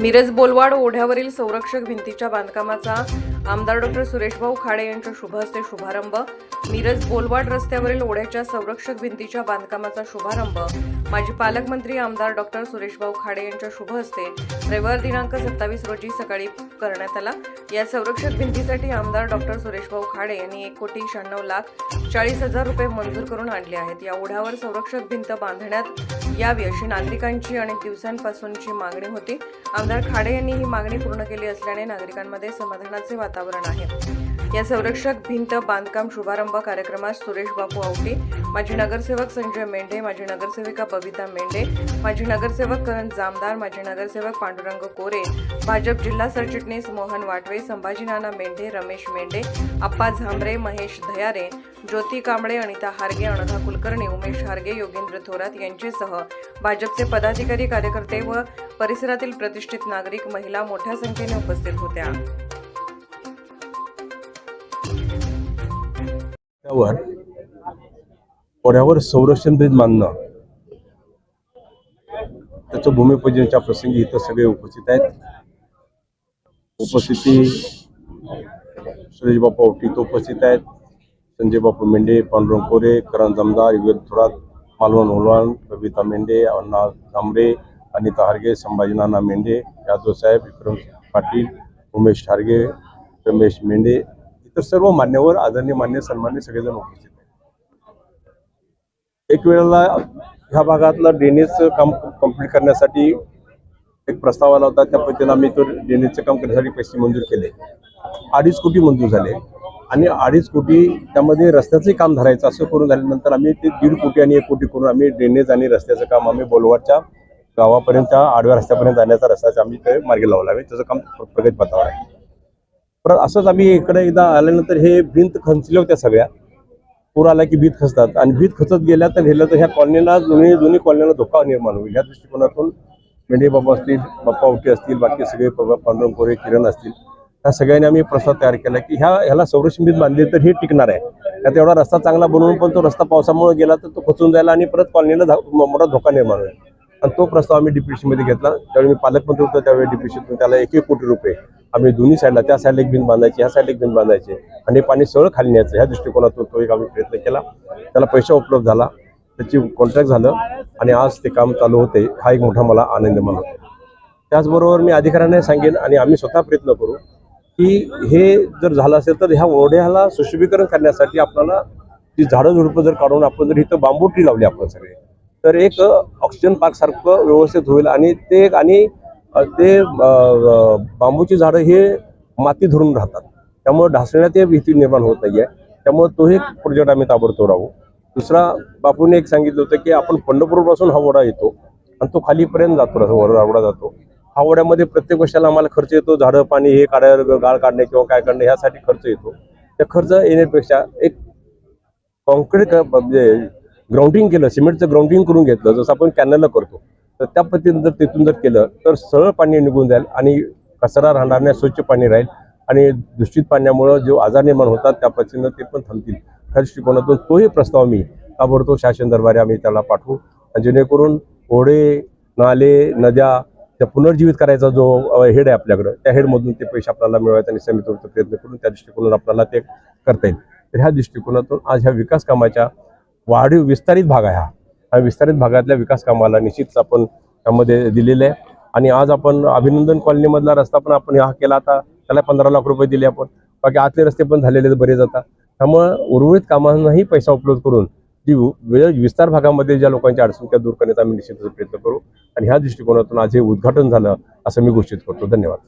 मिरज बोलवाड ओढ्यावरील संरक्षक भिंतीच्या बांधकामाचा आमदार डॉक्टर सुरेशभाऊ खाडे यांच्या शुभ हस्ते शुभारंभ. मिरज बोलवाड रस्त्यावरील ओढ्याच्या संरक्षक भिंतीच्या बांधकामाचा शुभारंभ. माजी पालकमंत्री आमदार डॉक्टर सुरेशभाऊ खाडे यांच्या शुभ हस्ते रविवार दिनांक सत्तावीस रोजी सकाळी करण्यात आला. या संरक्षक भिंतीसाठी आमदार डॉक्टर सुरेशभाऊ खाडे यांनी एक कोटी शहाण्णव लाख चाळीस हजार रुपये मंजूर करून आणले आहेत. या ओढ्यावर संरक्षक भिंत बांधण्यात यावी अशी नागरिकांची अनेक दिवसांपासूनची मागणी होती. आमदार खाडे यांनी ही मागणी पूर्ण केली असल्याने नागरिकांमध्ये समाधानाचे वातावरण आहे. या संरक्षक भिंत बांधकाम शुभारंभ कार्यक्रमात सुरेश बापू आवटे माजी नगरसेवक संजय मेंढे माजी नगरसेविका बबिता मेंढे माजी नगरसेवक करण जामदार माजी नगरसेवक पांडुरंग कोरे भाजप जिल्हा सरचिटणीस मोहन वाटवे संभाजीनाना मेंढे रमेश मेंढे अप्पा झांबरे महेश धयारे ज्योती कांबळे अनिता हारगे अनघा कुलकर्णी उमेश हार्गे योगेंद्र थोरात यांच्यासह भाजपचे पदाधिकारी कार्यकर्ते व परिसरातील प्रतिष्ठित नागरिक महिला मोठ्या संख्येने उपस्थित होत्या. त्यावर ओढ्यावर संरक्षण ब्रिज बांधणं. त्याचं भूमिपूजनच्या प्रसंगी इथं सगळे उपस्थित आहेत. उपस्थिती सुरेश बापा औटी उपस्थित आहेत. संजय बापू मेंढे पांडुरंग कोरे करण जमदार युगेंद्र थोरात मालवण ओलवान कविता मेंढे अण्णा जांभरे अनिता हारगे संभाजी नाना मेंढे यादव साहेब विक्रम पाटील उमेश ठारगे रमेश मेंढे तर सर्व मान्यवर आदरणीय मान्य सन्मान्य सगळेजण उपस्थित आहेत. एक वेळेला ह्या भागातला ड्रेनेजचं काम कंप्लीट करण्यासाठी एक प्रस्ताव आला होता. त्या पद्धतीनं आम्ही तो ड्रेनेजचं काम करण्यासाठी पैसे मंजूर केले. अडीच कोटी मंजूर झाले. आणि अडीच कोटी त्यामध्ये रस्त्याचंही काम धरायचं असं करून झाल्यानंतर आम्ही ते दीड कोटी आणि एक कोटी करून आम्ही ड्रेनेज आणि रस्त्याचं काम आम्ही बोलवाडच्या गावापर्यंत आडव्या रस्त्यापर्यंत जाण्याचा रस्त्याचा आम्ही ते मार्गी लावला आहे त्याचं काम प्रगतीपथावर आहे. परत असंच आम्ही इकडे एकदा आल्यानंतर हे भिंत खचल्या होत्या सगळ्या. पूर आला की भीत खचतात आणि भीत खचत गेल्या तर हेलं तर ह्या कॉलनीला दोन्ही दोन्ही कॉलनीला धोका निर्माण होईल. या दृष्टिकोनातून मेंढे बाबा असतील बाप्पा उठी असतील बाकी सगळे पांडुरंग कोरे किरण असतील ह्या सगळ्यांनी आम्ही प्रस्ताव तयार केला की ह्या ह्याला संरक्षण भीत बांधली तर हे टिकणार आहे. त्यात एवढा रस्ता चांगला बनवून पण तो रस्ता पावसामुळे गेला तर तो खचून जायला आणि परत कॉलनीला मोठा धोका निर्माण होईल. आणि तो प्रस्ताव आम्ही DPC मध्ये घेतला. त्यावेळी मी पालकमंत्री होतो त्यावेळी डीपीसीतून त्याला एक एक कोटी रुपये आम्ही दोन्ही साईडला त्या साईडला एक भिंत बांधायची ह्या साईडला एक भिंत बांधायची. आणि हे पाणी सरळ खाली न्यायचं. ह्या दृष्टिकोनातून तो एक आम्ही प्रयत्न केला. त्याला पैसा उपलब्ध झाला. त्याची कॉन्ट्रॅक्ट झालं. आणि आज ते काम चालू होते. हा एक मोठा मला आनंद मला त्याचबरोबर मी अधिकाऱ्यांना सांगेन आणि आम्ही स्वतः प्रयत्न करू की हे जर झालं असेल तर ह्या ओढ्याला सुशोभीकरण करण्यासाठी आपल्याला ती झाडं झुडपं जर काढून आपण जर इथं बांबू ट्री लावली आपण सगळे तर एक ऑक्सिजन पार्कसारखं व्यवस्थित होईल आणि ते एक आणि ते बांबूची झाडं हे माती धरून राहतात. त्यामुळे ढासळण्यात ते भीती निर्माण होत नाहीये. त्यामुळे तो एक प्रोजेक्ट आम्ही ताबडतोब राहू दुसरा बापूने एक सांगितलं होतं की आपण पंढरपूरपासून हा वडा येतो आणि तो खालीपर्यंत जातो वर- जातो. हा वड्यामध्ये प्रत्येक वर्षाला आम्हाला खर्च येतो. झाडं पाणी हे काढायला गाळ काढणे किंवा काय काढणे ह्यासाठी खर्च येतो. त्या खर्च येण्यापेक्षा एक कॉन्क्रीट म्हणजे ग्राउंडिंग केलं सिमेंटचं ग्राउंडिंग करून घेतलं जसं आपण कॅनलला करतो. तर त्या पद्धतीने जर तिथून जर केलं तर सरळ पाणी निघून जाईल आणि कचरा राहणार नाही स्वच्छ पाणी राहील आणि दूषित पाण्यामुळं जो आजार निर्माण होतात त्या पद्धतीनं ते पण थांबतील. त्या दृष्टिकोनातून तोही प्रस्ताव मी ताबडतोब शासन दरबारी आम्ही त्याला पाठवू. आणि जेणेकरून ओढे नाले नद्या त्या पुनर्जीवित करायचा जो हेड आहे आपल्याकडं त्या हेडमधून ते पैसे आपल्याला मिळवायचा आणि समितीवर प्रयत्न करून त्या दृष्टिकोनातून आपल्याला ते करता येईल. तर ह्या दृष्टिकोनातून आज ह्या विकास कामाच्या वाढीव विस्तारित भाग आहे हा. हा विस्तारित भागातल्या विकास कामाला निश्चितच आपण त्यामध्ये दिलेलं आहे. आणि आज आपण अभिनंदन कॉलनीमधला रस्ता पण आपण हा केला आता त्याला पंधरा लाख रुपये दिले आपण. बाकी आतले रस्ते पण झालेले बरेच आता. त्यामुळं उर्वरित कामांनाही पैसा उपलब्ध करून जी विस्तार भागामध्ये ज्या लोकांच्या अडचणी त्या दूर करण्याचा आम्ही निश्चितच प्रयत्न करू. आणि ह्या दृष्टिकोनातून आज हे उद्घाटन झालं असं मी घोषित करतो. धन्यवाद.